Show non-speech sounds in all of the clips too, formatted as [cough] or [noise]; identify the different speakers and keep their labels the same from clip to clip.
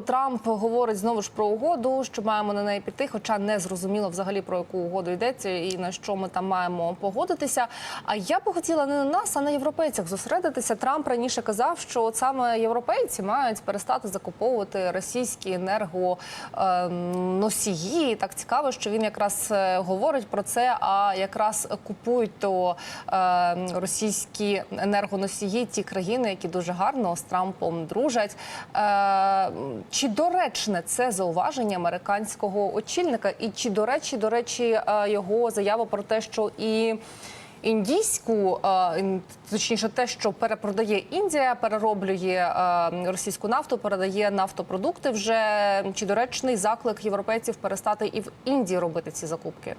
Speaker 1: Трамп говорить знову ж про угоду, що маємо на неї піти, хоча не зрозуміло взагалі про яку угоду йдеться і на що ми там маємо погодитися. А я б хотіла не на нас, а на європейцях зосередитися. Трамп раніше казав, що от саме європейці мають перестати закуповувати російські енергоносії. Так цікаво, що він якраз е, говорить про це, а якраз купують то е, російські енергоносії ті країни, які дуже гарно з Трампом дружать. Чи доречне це зауваження американського очільника? І чи до речі, до речі, е, його заява про те, що і Індійську, е, точніше, те, що перепродає Індія, перероблює е, російську нафту, передає нафтопродукти. Вже чи доречний заклик європейців перестати і в Індії робити ці закупки?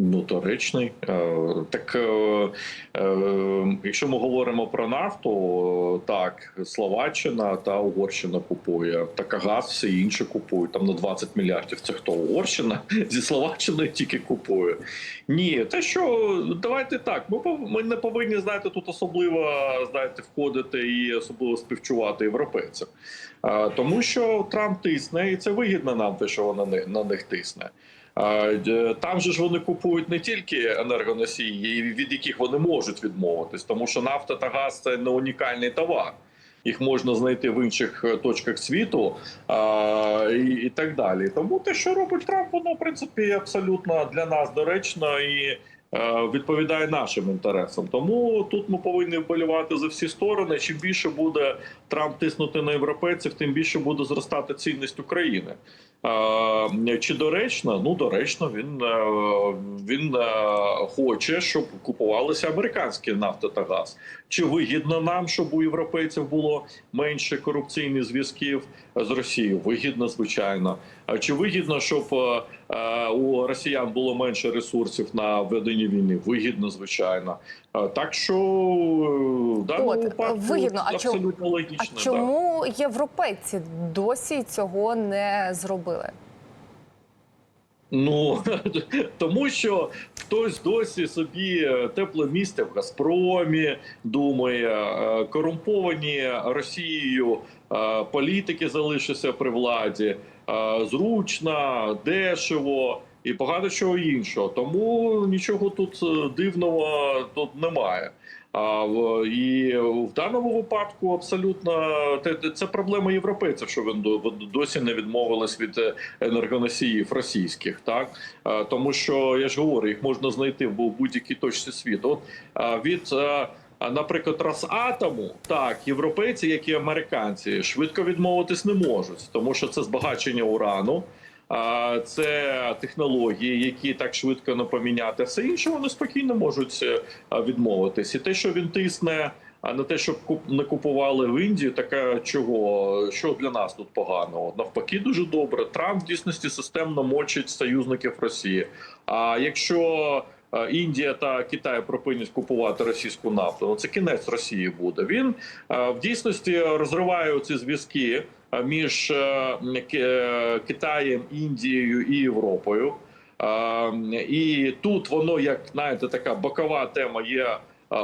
Speaker 2: Доречний. Е, Так, е, е, якщо ми говоримо про нафту, так, Словаччина та Угорщина купує. Так, а газ всі інші купують. Там на 20 мільярдів. Це хто? Угорщина? [laughs] Зі Словаччини тільки купує. Ні, те, що давайте так. Ми, ми не повинні, знаєте, тут особливо знаєте, входити і особливо співчувати європейцям. Тому що Трамп тисне, і це вигідно нам, те, що вона на, на них тисне. А, д- Там же ж вони купують не тільки енергоносії, від яких вони можуть відмовитись, тому що нафта та газ це не унікальний товар. Їх можна знайти в інших е, точках світу а, і, і так далі. Тому те, що робить Трамп, воно в принципі абсолютно для нас доречно і е, відповідає нашим інтересам. Тому тут ми повинні вболівати за всі сторони. Чим більше буде Трамп тиснути на європейців, тим більше буде зростати цінність України. Чи доречно? Ну доречно. Він е, він е, хоче, щоб купувалися американські нафта та газ. Чи вигідно нам, щоб у європейців було менше корупційних зв'язків з Росією? Вигідно, звичайно. Чи вигідно, щоб е, у росіян було менше ресурсів на ведення війни? Вигідно, звичайно. Так що в даному
Speaker 1: От,
Speaker 2: випадку
Speaker 1: вигідно. А чому-
Speaker 2: абсолютно
Speaker 1: А
Speaker 2: да.
Speaker 1: чому європейці досі цього не зробили?
Speaker 2: Ну [laughs] тому що хтось досі собі е, тепле місце в Газпромі думає, е, корумповані Росією е, політики залишаться при владі, зручно, дешево і багато чого іншого. Тому нічого тут дивного тут немає. А і в даному випадку абсолютно це проблема європейців, що до- досі не відмовились від е, енергоносіїв російських, так Е, тому що я ж говорю, їх можна знайти в будь-якій точці світу. От е, від наприклад, Росатому, так, європейці, як і американці, швидко відмовитись не можуть, тому що це збагачення урану. Це технології, які так швидко не поміняти. Все інше вони спокійно можуть е, відмовитись. І те, що він тисне на те, щоб не купували в Індії, таке чого що для нас тут поганого? Навпаки, дуже добре. Трамп в дійсності системно мочить союзників Росії. А якщо Індія та Китай припинять купувати російську нафту, ну це кінець Росії буде. Він в дійсності розриває ці зв'язки між е, е, Китаєм, Індією і Європою. І тут воно як знаєте, така бокова тема є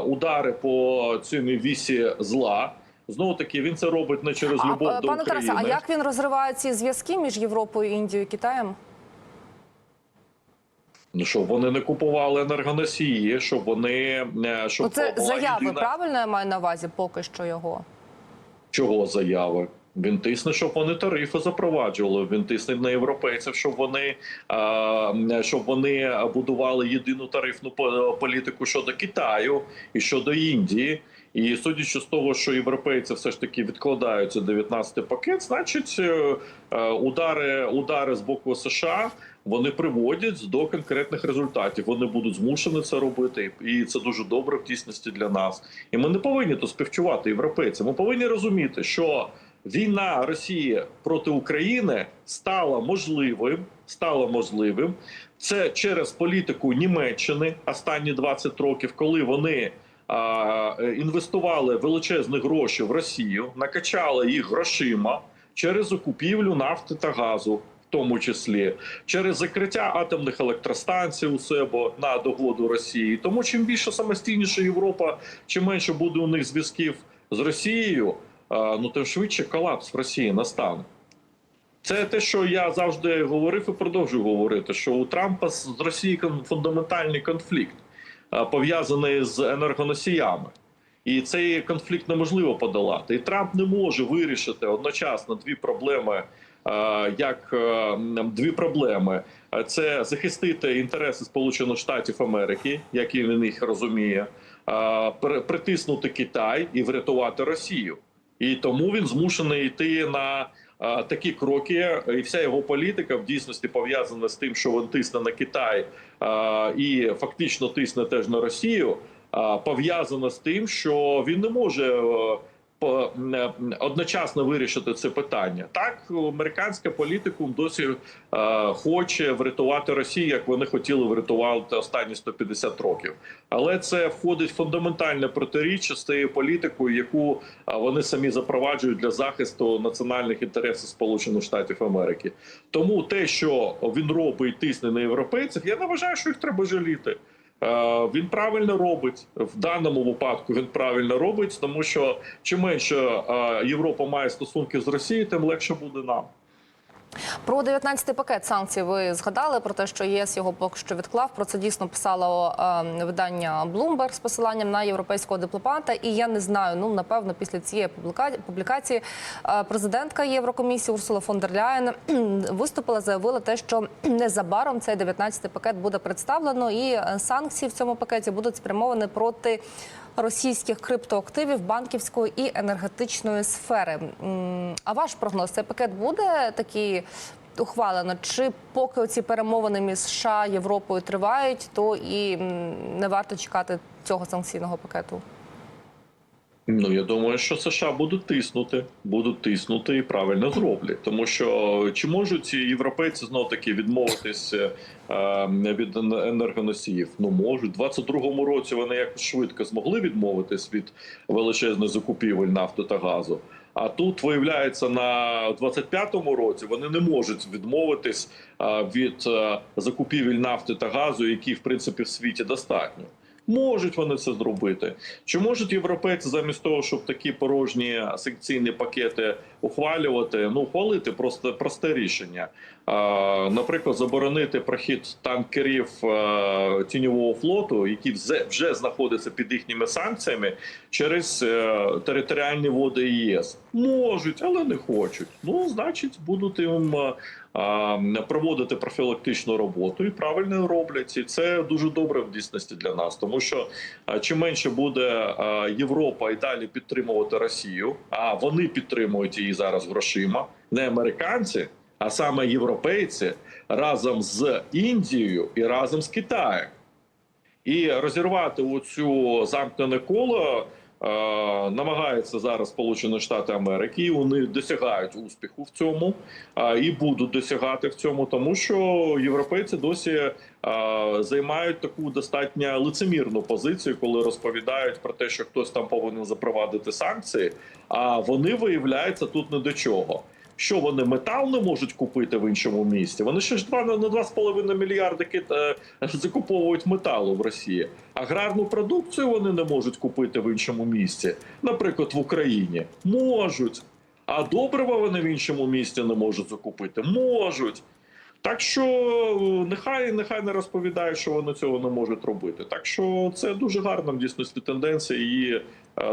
Speaker 2: удари по цьому вісі зла. Знову таки він це робить не через любов
Speaker 1: п-
Speaker 2: до
Speaker 1: пане
Speaker 2: України.
Speaker 1: Тарасе, а як він розриває ці зв'язки між Європою, Індією і Китаєм?
Speaker 2: Ну, щоб вони не купували енергоносії, щоб вони е, щоб
Speaker 1: Ну, це заяви,
Speaker 2: єдина-
Speaker 1: правильно я маю на увазі поки що його.
Speaker 2: чого заяви. Він тисне, щоб вони тарифи запроваджували. Він тисне на європейців, щоб вони а, щоб вони будували єдину тарифну по- політику щодо Китаю і щодо Індії. І судячи з того, що європейці все ж таки відкладаються 19-й пакет, значить е, е, удари, удари з боку США вони приводять до конкретних результатів. Вони будуть змушені це робити, і це дуже добре в дійсності для нас. І ми не повинні то співчувати європейцям. Ми повинні розуміти, що війна Росії проти України стала можливим. Стала можливим це через політику Німеччини останні 20 років, коли вони інвестували величезні гроші в Росію, накачали їх грошима через закупівлю нафти та газу. Тому числі через закриття атомних електростанцій у себе на догоду Росії. Тому чим більше самостійніша Європа, чим менше буде у них зв'язків з Росією, ну тим швидше колапс в Росії настане. Це те, що я завжди говорив і продовжую говорити, що у Трампа з кон- фундаментальний конфлікт пов'язаний з енергоносіями. І цей конфлікт неможливо подолати. І Трамп не може вирішити одночасно дві проблеми. Як е, дві проблеми: це захистити інтереси Сполучених Штатів Америки, як і він їх розуміє, а, притиснути Китай і врятувати Росію. І тому він змушений йти на такі кроки, і вся його політика в дійсності пов'язана з тим, що він тисне на Китай і фактично тисне теж на Росію. Пов'язана з тим, що він не може е, е, одночасно вирішити це питання. Так, американська політикум досі е, хоче врятувати Росію, як вони хотіли врятувати останні 150 років. Але це входить в фундаментальне протиріччя з тією політикою, яку вони самі запроваджують для захисту національних інтересів Сполучених Штатів Америки. Тому те, що він робить, тисне на європейців, я не вважаю, що їх треба жаліти. Е, Він правильно робить в даному випадку. Він правильно робить, тому що чим менше е, Європа має стосунки з Росією, тим легше буде нам.
Speaker 1: Про 19-й пакет санкцій ви згадали про те, що єС його поки що відклав. Про це дійсно писало е, видання Bloomberg з посиланням на європейського дипломата. І я не знаю. Ну напевно, після цієї публіка- публікації е, президентка Єврокомісії Урсула фон дер Ляєн виступила, заявила те, що незабаром цей 19-й пакет буде представлено, і е, санкції в цьому пакеті будуть спрямовані проти російських криптоактивів банківської і енергетичної сфери. А ваш прогноз цей пакет буде такий ухвалено? Чи поки оці перемовини між США Європою тривають, то і не варто чекати цього санкційного пакету?
Speaker 2: Ну я думаю, що США будуть тиснути, будуть тиснути і правильно зроблять, тому що чи можуть європейці знов таки відмовитись е, від енергоносіїв? Ну можуть. У 22-му році вони якось швидко змогли відмовитись від величезних закупівель нафти та газу. А тут виявляється на 25-му році вони не можуть відмовитись е, від е, закупівель нафти та газу, які в принципі в світі достатньо. Можуть вони це зробити. Чи можуть європейці замість того, щоб такі порожні санкційні пакети ухвалювати, ну ухвалити просто просте рішення? Наприклад, заборонити прохід танкерів е, тіньового флоту, які вже, знаходяться під їхніми санкціями через е, територіальні води ЄС. Можуть, але не хочуть. Ну, значить, будуть їм е, проводити профілактичну роботу і правильно роблять. І це дуже добре в дійсності для нас, тому що чим менше буде Європа і далі підтримувати Росію, а вони підтримують її зараз грошима, не американці, а саме європейці разом з Індією і разом з Китаєм. І розірвати оцю замкнене коло намагаються зараз Сполучені Штати Америки. І вони досягають успіху в цьому е, і будуть досягати в цьому, тому що європейці досі е, займають таку достатньо лицемірну позицію, коли розповідають про те, що хтось там повинен запровадити санкції. А вони виявляються тут не до чого. Що вони метал не можуть купити в іншому місті? Вони ще ж два на 2,5 мільярди кит е, закуповують металу в Росії. Аграрну продукцію вони не можуть купити в іншому місті, наприклад, в Україні. Можуть. А добрива вони в іншому місті не можуть закупити. Можуть. Так що е, нехай нехай не розповідають, що вони цього не можуть робити. Так що це дуже гарна в дійсності тенденція. Її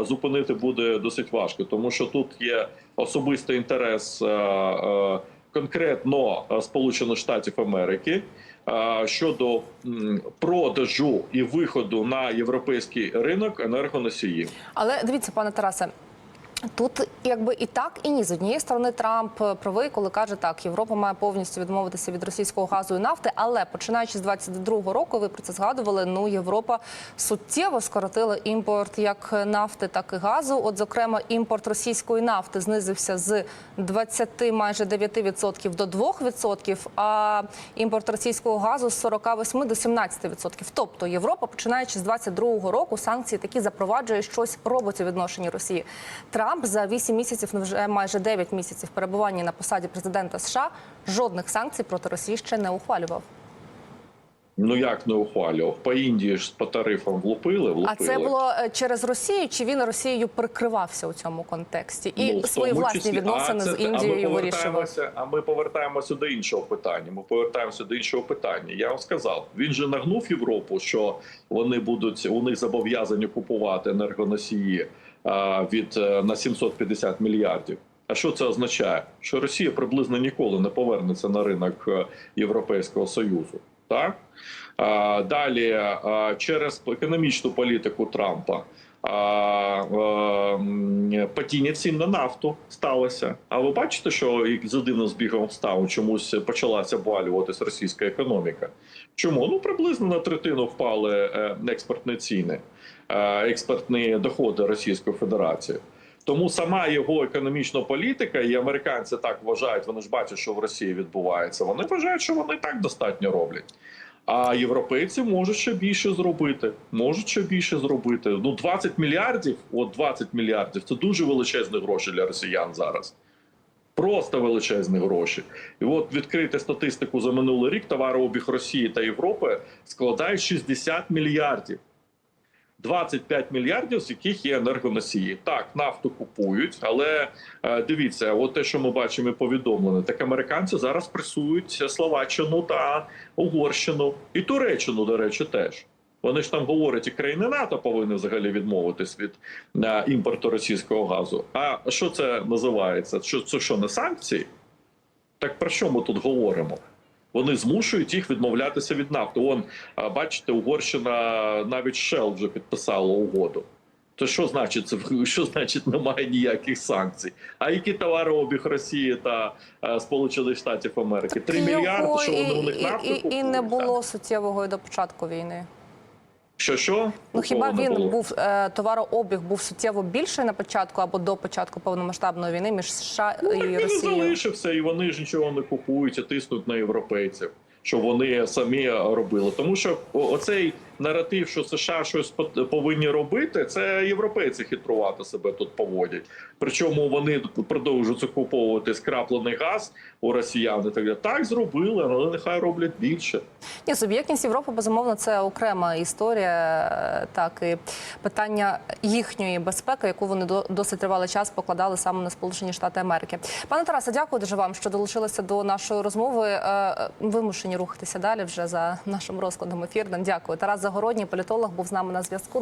Speaker 2: зупинити буде досить важко, тому що тут є особистий інтерес е, е, конкретно е, Сполучених Штатів Америки е, щодо продажу і виходу на європейський ринок енергоносіїв.
Speaker 1: Але дивіться, пане Тарасе. Тут якби і так, і ні. З однієї сторони, Трамп е, правий, коли каже, так, Європа має повністю відмовитися від російського газу і нафти. Але починаючи з 22-го року, ви про це згадували. Ну, Європа суттєво скоротила імпорт як нафти, так і газу. От, зокрема, імпорт російської нафти знизився з 20 майже 9% до 2%, а імпорт російського газу з 48 до 17%. Тобто Європа, починаючи з 22-го року, санкції такі запроваджує щось робить у відношенні Росії. Трамп за 8 місяців, ну вже майже 9 місяців перебування на посаді президента США, жодних санкцій проти Росії ще не ухвалював.
Speaker 2: Ну як не ухвалював? По Індії ж по тарифам влупили, влупили.
Speaker 1: А це було е, через Росію? Чи він Росією прикривався у цьому контексті і
Speaker 2: Ну,
Speaker 1: свої власні
Speaker 2: числі.
Speaker 1: відносини
Speaker 2: А це-
Speaker 1: з Індією вирішував?
Speaker 2: а ми повертаємося до іншого питання. Ми повертаємося до іншого питання. Я вам сказав, він же нагнув Європу, що вони будуть у них зобов'язані купувати енергоносії від е, на 750 мільярдів. А що це означає? Що Росія приблизно ніколи не повернеться на ринок е, Європейського союзу. Так далі через економічну політику Трампа. Е, падіння цін на нафту сталося. А ви бачите, що за дивним збігом обставин чомусь почалася обвалюватись російська економіка? Чому? Ну приблизно на третину впали е, експортні ціни, е, експортні доходи Російської Федерації. Тому сама його економічна політика, і американці так вважають, вони ж бачать, що в Росії відбувається. Вони вважають, що вони так достатньо роблять. А європейці можуть ще більше зробити. Можуть ще більше зробити. Ну 20 мільярдів, от 20 мільярдів це дуже величезні гроші для росіян зараз. Просто величезні гроші. І от відкрити статистику за минулий рік товарообіг Росії та Європи складає 60 мільярдів. 25 мільярдів, з яких є енергоносії. Так, нафту купують, але е, дивіться, от те, що ми бачимо, повідомлено, так американці зараз пресують Словаччину та Угорщину і Туреччину, до речі, теж. Вони ж там говорять, і країни НАТО повинні взагалі відмовитись від е, імпорту російського газу. А що це називається? Що це що не санкції? Так про що ми тут говоримо? Вони змушують їх відмовлятися від нафти. Он бачите, Угорщина навіть Shell вже підписала угоду. То що значить це? [laughs] Що значить немає ніяких санкцій? А які товарообіг Росії та е, Сполучених Штатів Америки? Три мільярди, що вони у них нафти
Speaker 1: і, і, і не було суттєвого до початку війни.
Speaker 2: Що що?
Speaker 1: Ну хіба він
Speaker 2: було.
Speaker 1: був е, товарообіг був суттєво більший на початку або до початку повномасштабної війни між США
Speaker 2: Ну,
Speaker 1: і
Speaker 2: так він залишився, і вони ж нічого не купують, і тиснуть на європейців, що вони самі робили. Тому що оцей наратив, що США щось повинні робити, це європейці хитрувати себе тут поводять. Причому вони продовжують закуповувати скраплений газ у росіян. і Так, далі. так зробили, але нехай роблять більше.
Speaker 1: Ні, суб'єктність Європи безумовно це окрема історія. е, Так і питання їхньої безпеки, яку вони до- досить тривалий час покладали саме на Сполучені Штати Америки. Пане Тарасе, дякую дуже вам, що долучилися до нашої розмови. Е, е, Вимушені рухатися далі вже за нашим розкладом ефірним. Дякую. Тарас Загородній, політолог, був з нами на зв'язку.